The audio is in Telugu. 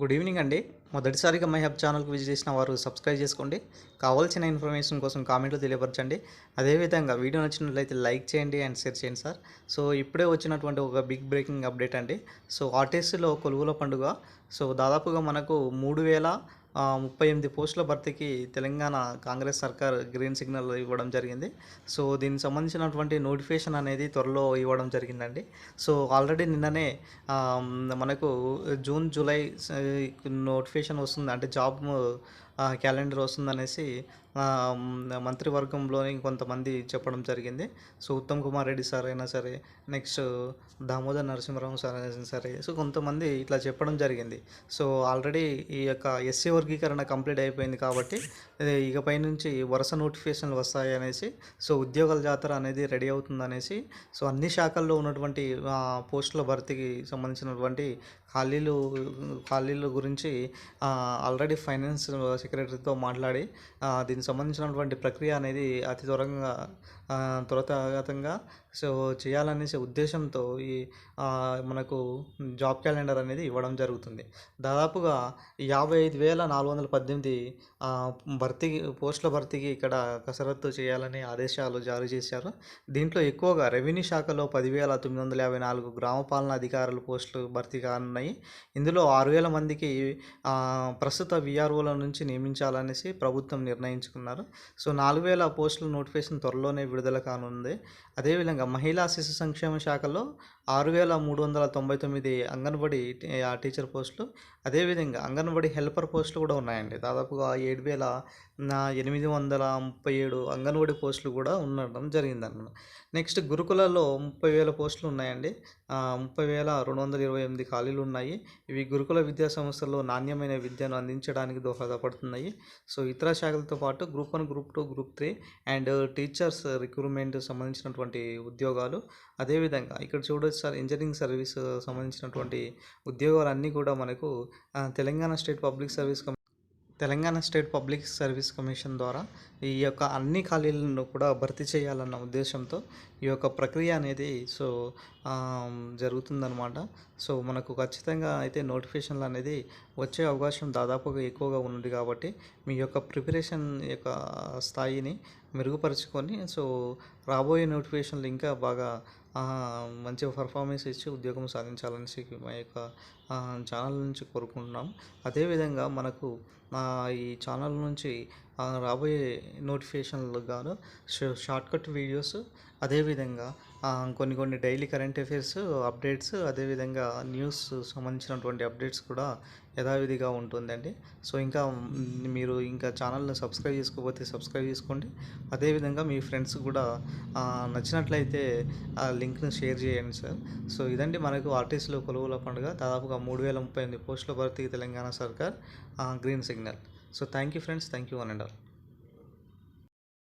గుడ్ ఈవినింగ్ అండి. మొదటిసారిగా మై హబ్ ఛానల్కి విజిట్ చేసిన వారు సబ్స్క్రైబ్ చేసుకోండి. కావాల్సిన ఇన్ఫర్మేషన్ కోసం కామెంట్లో తెలియపరచండి. అదేవిధంగా వీడియో నచ్చినట్లయితే లైక్ చేయండి అండ్ షేర్ చేయండి సార్. సో ఇప్పుడే వచ్చినటువంటి ఒక బిగ్ బ్రేకింగ్ అప్డేట్ అండి. సో ఆర్టీసీలో కొలువుల పండుగ. సో దాదాపుగా మనకు మూడు వేల ముప్పై ఎనిమిది పోస్టుల భర్తీకి తెలంగాణ కాంగ్రెస్ సర్కార్ గ్రీన్ సిగ్నల్ ఇవ్వడం జరిగింది. సో దీనికి సంబంధించినటువంటి నోటిఫికేషన్ అనేది త్వరలో ఇవ్వడం జరిగిందండి. సో ఆల్రెడీ నిన్ననే మనకు జూన్ జూలై నోటిఫికేషన్ వస్తుంది. అంటే జాబ్ క్యాలెండర్ వస్తుందనేసి మంత్రివర్గంలోని కొంతమంది చెప్పడం జరిగింది. సో ఉత్తమ్ కుమార్ రెడ్డి సార్ అయినా సరే నెక్స్ట్ దామోదర్ నరసింహరావు సార్ అయినా సరే సో కొంతమంది ఇట్లా చెప్పడం జరిగింది. సో ఆల్రెడీ ఈ యొక్క ఎస్సీ వర్గీకరణ కంప్లీట్ అయిపోయింది కాబట్టి ఇకపై నుంచి వరుస నోటిఫికేషన్లు వస్తాయి అనేసి సో ఉద్యోగాల జాతర అనేది రెడీ అవుతుంది అనేసి సో అన్ని శాఖల్లో ఉన్నటువంటి పోస్టుల భర్తీకి సంబంధించినటువంటి ఖాళీలు ఖాళీల గురించి ఆల్రెడీ ఫైనాన్స్ సెక్రటరీతో మాట్లాడి దీని దీనికి సంబంధించినటువంటి ప్రక్రియ అనేది అతి త్వరగా త్వరతగతంగా సో చేయాలనేసి ఉద్దేశంతో ఈ మనకు జాబ్ క్యాలెండర్ అనేది ఇవ్వడం జరుగుతుంది. దాదాపుగా యాభై ఐదు వేల నాలుగు వందల పద్దెనిమిది భర్తీ పోస్టుల భర్తీకి ఇక్కడ కసరత్తు చేయాలని ఆదేశాలు జారీ చేశారు. దీంట్లో ఎక్కువగా రెవెన్యూ శాఖలో పదివేల తొమ్మిది వందల యాభై నాలుగు గ్రామ పాలన అధికారుల పోస్టులు భర్తీ కానున్నాయి. ఇందులో ఆరు వేల మందికి ప్రస్తుత విఆర్ఓల నుంచి నియమించాలనేసి ప్రభుత్వం నిర్ణయించుకున్నారు సో నాలుగు వేల పోస్టుల నోటిఫికేషన్ త్వరలోనే విడుదల కానుంది. అదేవిధంగా మహిళా శిశు సంక్షేమ శాఖలో ఆరు వేల మూడు వందల తొంభై తొమ్మిది అంగన్వాడీ ఆ టీచర్ పోస్టులు. అదేవిధంగా అంగన్వాడీ హెల్పర్ పోస్టులు కూడా ఉన్నాయండి. దాదాపుగా ఏడు వేల ఎనిమిది వందల ముప్పై ఏడు అంగన్వాడీ పోస్టులు కూడా ఉండడం జరిగిందన్నమాట. నెక్స్ట్ గురుకులలో ముప్పై వేల పోస్టులు ఉన్నాయండి. ముప్పై వేల రెండు వందల ఇరవై ఎనిమిది ఖాళీలు ఉన్నాయి ఇవి గురుకుల విద్యా సంస్థల్లో నాణ్యమైన విద్యను అందించడానికి దోహదపడుతున్నాయి. సో ఇతర శాఖలతో పాటు group one group two group three and teachers recruitment సంబంధించినటువంటి ఉద్యోగాలు. అదేవిధంగా ఇక్కడ చూడొచ్చు సార్ ఇంజనీరింగ్ సర్వీస్ సంబంధించినటువంటి ఉద్యోగాలన్నీ కూడా మనకు Telangana state public service కమి Telangana state public service commission ద్వారా ఈ యొక్క అన్ని ఖాళీలను కూడా భర్తీ చేయాలన్న ఉద్దేశంతో ఈ యొక్క ప్రక్రియ అనేది సో జరుగుతుందనమాట జరుగుతుందన్నమాట. సో మనకు ఖచ్చితంగా అయితే నోటిఫికేషన్లు అనేది వచ్చే అవకాశం దాదాపుగా ఎక్కువగా ఉంది కాబట్టి మీ యొక్క ప్రిపరేషన్ యొక్క స్థాయిని మెరుగుపరుచుకొని సో రాబోయే నోటిఫికేషన్లు ఇంకా బాగా మంచి పర్ఫార్మెన్స్ ఇచ్చి ఉద్యోగం సాధించాలనేసి మా యొక్క ఛానల్ నుంచి కోరుకుంటున్నాం. అదేవిధంగా మనకు ఈ ఛానల్ నుంచి రాబోయే నోటిఫికేషన్లకు గాను షార్ట్కట్ వీడియోస్ అదేవిధంగా కొన్ని కొన్ని డైలీ కరెంట్ అఫైర్స్ అప్డేట్స్ అదేవిధంగా న్యూస్ సంబంధించినటువంటి అప్డేట్స్ కూడా యథావిధిగా ఉంటుందండి. సో ఇంకా మీరు ఇంకా ఛానల్ని సబ్స్క్రైబ్ చేసుకోకపోతే సబ్స్క్రైబ్ చేసుకోండి. అదేవిధంగా మీ ఫ్రెండ్స్ కూడా నచ్చినట్లయితే ఆ లింక్ను షేర్ చేయండి సార్. సో ఇదండి మనకు ఆర్టీసీలో కొలువుల పండుగ. దాదాపుగా మూడు వేల ముప్పై ఎనిమిది పోస్టుల భర్తీకి తెలంగాణ సర్కార్ green signal. So thank you friends. Thank you one and all.